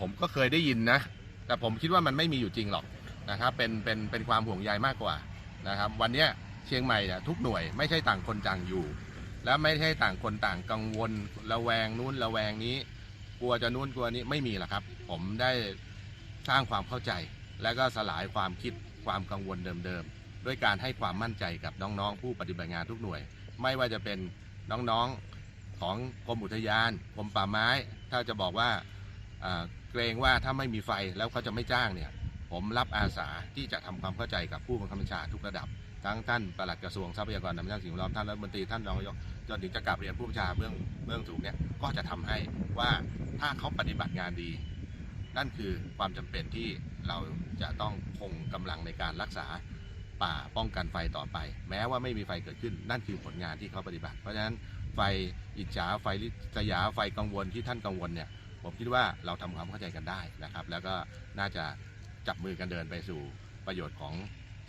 ผมก็เคยได้ยินนะ แต่ผมคิดว่ามันไม่มีอยู่จริงหรอกนะครับเป็นเป็นเป็นความห่วงใยมากกว่านะครับ วันนี้เชียงใหม่เนี่ยทุกหน่วยไม่ใช่ต่างคนต่างอยู่ และไม่ใช่ต่างคนต่างกังวลระแวงนู้นระแวงนี้ กลัวจะนู้นกลัวนี้ไม่มีหรอกครับ ผมได้สร้างความเข้าใจ และก็สลายความคิดความกังวลเดิมๆด้วยการให้ความมั่นใจกับน้องๆ ผู้ปฏิบัติงานทุกหน่วย ไม่ว่าจะเป็นน้องๆของกรมอุทยานกรมป่าไม้ ถ้าจะบอกว่า เกรงว่าถ้าไม่มีไฟแล้วเขาจะไม่จ้างเนี่ยผมรับอาสาที่จะทำความเข้าใจกับผู้บังคับบัญชาทุกระดับ ทั้งท่านปลัดกระทรวงทรัพยากรธรรมชาติสิ่งแวดล้อมท่านรัฐมนตรีท่านรองนายกจนถึงจะกลับเรียนผู้บัญชาเบื้องเบื้องสูงเนี่ยก็จะทำให้ว่าถ้าเขาปฏิบัติงานดี นั่นคือความจำเป็นที่เราจะต้องคงกำลังในการรักษาป่าป้องกันไฟต่อไป แม้ว่าไม่มีไฟเกิดขึ้น นั่นคือผลงานที่เขาปฏิบัติ เพราะฉะนั้นไฟอิจฉาไฟลิษยาไฟกังวลที่ท่านกังวลเนี่ย ผมคิดว่าเราทำความเข้าใจกันได้นะครับ แล้วก็น่าจะจับมือกันเดินไปสู่ประโยชน์ของ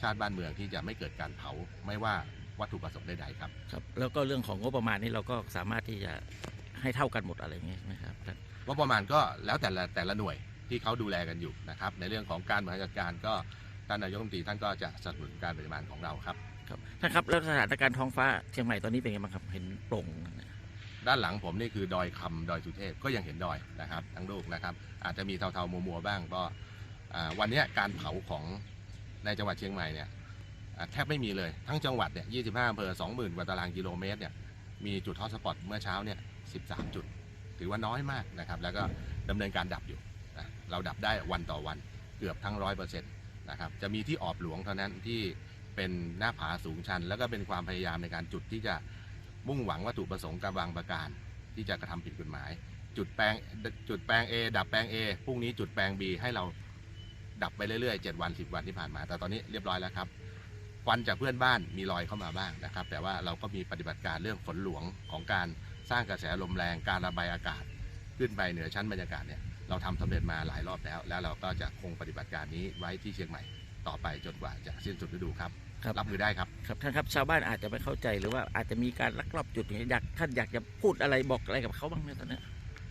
ชาติบ้านเมืองที่จะไม่เกิดการเผาไม่ว่าวัตถุประสงค์ใดๆครับครับ แล้วก็เรื่องของงบประมาณนี่เราก็สามารถที่จะให้เท่ากันหมดอะไรอย่างเงี้ยใช่ไหมครับท่านว่าประมาณก็แล้วแต่ละแต่ละหน่วยที่เขาดูแลกันอยู่นะครับ ในเรื่องของการบริหารจัดการก็ท่านนายกรัฐมนตรีท่านก็จะสนับสนุนการปฏิบัติของเราครับครับท่านครับแล้วสถานการณ์ท้องฟ้าเชียงใหม่ตอนนี้เป็นไงบ้างครับเห็นโปร่งนะ ด้านหลังผมนี่คือดอยคำดอยสุเทพก็ยังเห็นดอยนะครับ ทั้งลูกนะครับ อาจจะมีเทาๆมัวๆบ้างก็วันนี้การเผาของในจังหวัดเชียงใหม่เนี่ยแทบไม่มีเลยทั้งจังหวัดเนี่ย25อำเภอ20,000กว่าตารางกิโลเมตรเนี่ยมีจุดฮอตสปอตเมื่อเช้าเนี่ย13 จุด ถือว่าน้อยมากนะครับ แล้วก็ดำเนินการดับอยู่นะเราดับได้วันต่อวันเกือบทั้งร้อยเปอร์เซ็นต์นะครับจะมีที่ออบหลวงเท่านั้นที่เป็นหน้าผาสูงชัน แล้วก็เป็นความพยายามในการจุดที่จะ มุ่งหวังวัตถุประสงค์กับบางประการ ที่จะกระทำผิดกฎหมาย จุดแปลงจุดแปลง A ดับแปลง A พรุ่งนี้จุดแปลง B ให้เราดับไปเรื่อยๆ 7 วัน 10 วันที่ผ่านมา แต่ตอนนี้เรียบร้อยแล้วครับควันจากเพื่อนบ้านมีลอยเข้ามาบ้างนะครับ แต่ว่าเราก็มีปฏิบัติการเรื่องฝนหลวงของการสร้างกระแสลมแรงการระบายอากาศ ขึ้นไปเหนือชั้นบรรยากาศเนี่ยเราทำสำเร็จมาหลายรอบแล้ว แล้วเราก็จะคงปฏิบัติการนี้ไว้ที่เชียงใหม่ต่อไปจนกว่าจะสิ้นสุดฤดูครับ ครับ รับมือได้ครับ ครับท่านครับชาวบ้านอาจจะไม่เข้าใจหรือว่าอาจจะมีการลักลอบจุดอย่างเงี้ยอยากท่านอยากจะพูดอะไรบอกอะไรกับเขาบ้างไหมตอนเนี้ย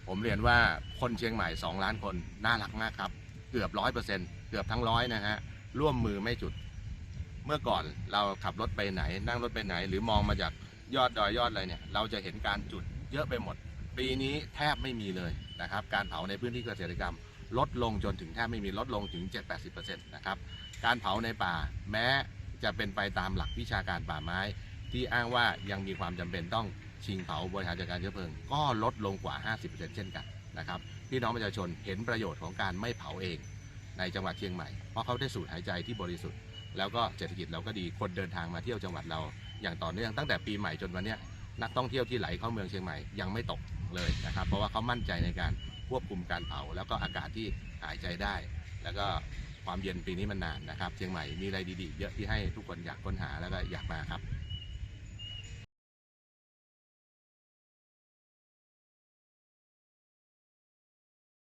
ผมเรียนว่าคนเชียงใหม่ 2 ล้านคนน่ารักมากครับ เกือบร้อยเปอร์เซ็นต์เกือบทั้งร้อยนะฮะร่วมมือไม่จุด เมื่อก่อนเราขับรถไปไหน นั่งรถไปไหน หรือมองมาจากยอดดอยยอดอะไรเนี่ย เราจะเห็นการจุดเยอะไปหมด ปีนี้แทบไม่มีเลยนะครับ การเผาในพื้นที่เกษตรกรรม ลดลงจนถึงแทบไม่มีลดลงถึง 7-80%นะครับ การเผาในป่าแม้ จะเป็นไปตามหลักวิชาการป่าไม้ ที่อ้างว่ายังมีความจำเป็นต้องชิงเผาบริหารจัดการเชื้อเพลิง ก็ลดลงกว่า 50%เช่นกันนะครับพี่น้องประชาชนเห็นประโยชน์ของการไม่เผาเอง ในจังหวัดเชียงใหม่ เพราะเขาได้สูดหายใจที่บริสุทธิ์ แล้วก็เศรษฐกิจเราก็ดีคนเดินทางมาเที่ยวจังหวัดเรา อย่างต่อเนื่องตั้งแต่ปีใหม่จนวันนี้นักท่องเที่ยวที่ไหลเข้าเมืองเชียงใหม่ยังไม่ตกเลยนะครับ เพราะว่าเขามั่นใจในการควบคุมการเผา แล้วก็อากาศที่หายใจได้ แล้วก็ ความเย็นปีนี้มันนานนะครับ เชียงใหม่มีอะไรดีๆ เยอะที่ให้ทุกคนอยากค้นหาแล้วก็อยากมาครับ